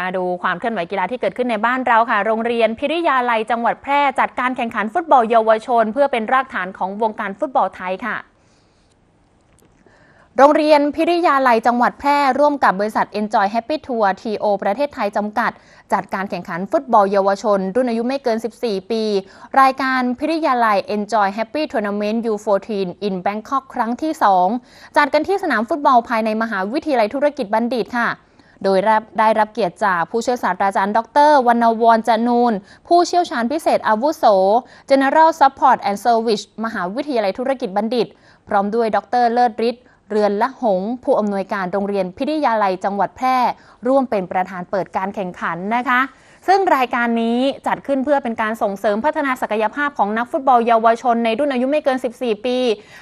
มาดูความเคลื่อนไหวกีฬาที่เกิดขึ้นในบ้านเราค่ะ โรงเรียนพิริยาลัยจังหวัดแพร่จัดการแข่งขันฟุตบอลเยาวชน เพื่อเป็นรากฐานของวงการฟุตบอลไทยค่ะโรงเรียนพิริยาลัยจังหวัดแพร่ร่วมกับบริษัท Enjoy Happy Tour TO ประเทศไทยจำกัด จัดการแข่งขันฟุตบอลเยาวชน รุ่นอายุไม่เกิน 14 ปี รายการพิริยาลัย Enjoy Happy Tournament U14 in Bangkok ครั้งที่ 2 จัดกันที่สนามฟุตบอลภายในมหาวิทยาลัยธุรกิจบัณฑิตค่ะ โดยได้รับเกียรติจากผู้ช่วยศาสตราจารย์ ดรวรรณวรจนูน ผู้เชี่ยวชาญพิเศษอาวุโส General Support and Service มหาวิทยาลัยธุรกิจบัณฑิต พร้อมด้วยดรเลิศฤทธิ์เรือนละหง ผู้อำนวยการโรงเรียนพิทยาลัยจังหวัดแพร่ ร่วมเป็นประธานเปิดการแข่งขันนะคะ ซึ่งรายการนี้จัดขึ้นเพื่อเป็นการส่งเสริมพัฒนาศักยภาพของนักฟุตบอลเยาวชนในรุ่นอายุไม่เกิน 14 ปี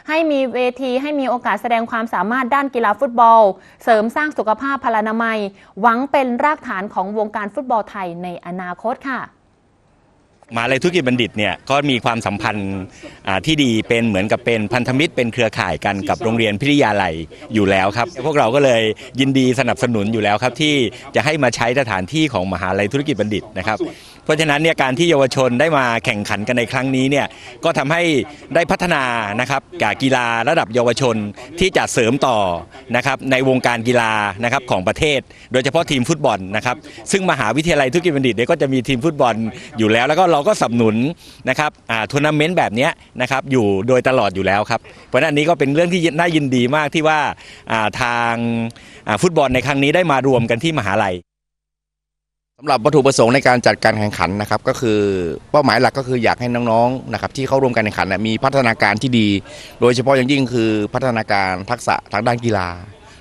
ให้มีเวทีให้มีโอกาสแสดงความสามารถด้านกีฬาฟุตบอล เสริมสร้างสุขภาพพลานามัย หวังเป็นรากฐานของวงการฟุตบอลไทยในอนาคตค่ะ มหาลัยธุรกิจบัณฑิตเนี่ยก็มีความสัมพันธ์ที่ดีเป็นเหมือนกับเป็นพันธมิตรเป็นเครือข่ายกันกับโรงเรียนพิทยาลัยอยู่แล้วครับ พวกเราก็เลยยินดีสนับสนุนอยู่แล้วครับที่จะให้มาใช้สถานที่ของมหาลัยธุรกิจบัณฑิตนะครับ ราะฉะนั้นเนี่ยการที่เยาวชนได้มาแข่งขันกันในครั้งนี้เนี่ยก็ทำให้ได้พัฒนานะครับกับกีฬาระดับเยาวชนที่จะเสริมต่อนะครับในวงการกีฬานะครับของประเทศ โดยเฉพาะทีมฟุตบอลนะครับซึ่งมหาวิทยาลัยธุรกิจบัณฑิตเนี่ยก็จะมีทีมฟุตบอลอยู่แล้ว แล้วก็เราก็สนับสนุนนะครับทัวร์นาเมนต์แบบนี้นะครับอยู่โดยตลอดอยู่แล้วครับเพราะฉะนั้นนี้ก็เป็นเรื่องที่น่ายินดีมากที่ว่าาทางาฟุตบอลในครั้งนี้ได้มารวมกันที่มหาลัย สำหรับวัตถุประสงค์ในการจัดการแข่งขันนะครับก็คือเป้าหมายหลักก็คืออยากให้น้องๆนะครับที่เข้าร่วมการแข่งขันนะมีพัฒนาการที่ดี โดยเฉพาะอย่างยิ่งคือพัฒนาการทักษะทางด้านกีฬา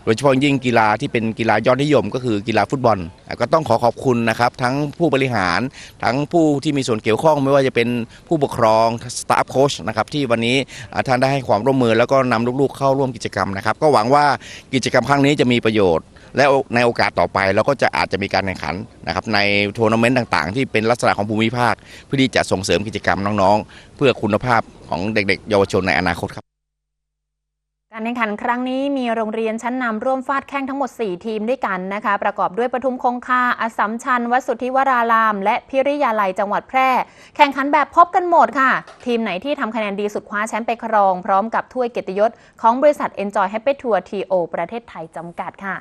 โดยเฉพาะยิ่งกีฬาที่เป็นกีฬายอดนิยม ก็คือกีฬาฟุตบอล ก็ต้องขอขอบคุณนะครับทั้งผู้บริหารทั้งผู้ที่มีส่วนเกี่ยวข้องไม่ว่าจะเป็นผู้ปกครองสตาฟโค้ชนะครับที่วันนี้ท่านได้ให้ความร่วมมือแล้วก็นำลูกๆเข้าร่วมกิจกรรมนะครับก็หวังว่ากิจกรรมครั้งนี้จะมีประโยชน์ และในโอกาสต่อไปเราก็จะอาจจะมีการแข่งขันนะครับในทัวร์นาเมนต์ต่างๆ ที่เป็นลักษณะของภูมิภาค เพื่อที่จะส่งเสริมกิจกรรมน้องๆ เพื่อคุณภาพของเด็กๆ เยาวชนในอนาคตครับการแข่งขันครั้งนี้มีโรงเรียนชั้นนำร่วมฟาดแข่งทั้งหมด 4 ทีมด้วยกันนะคะ ประกอบด้วยปทุมคงคาอสสัมชัญวสุทธิวราราม และพิริยาลัยจังหวัดแพร่ แข่งขันแบบพบกันหมดค่ะ ทีมไหนที่ทำคะแนนดีสุดคว้าแชมป์ไปครอง พร้อมกับถ้วยเกียรติยศของบริษัท Enjoy Happy Tour TO ประเทศไทยจำกัดค่ะ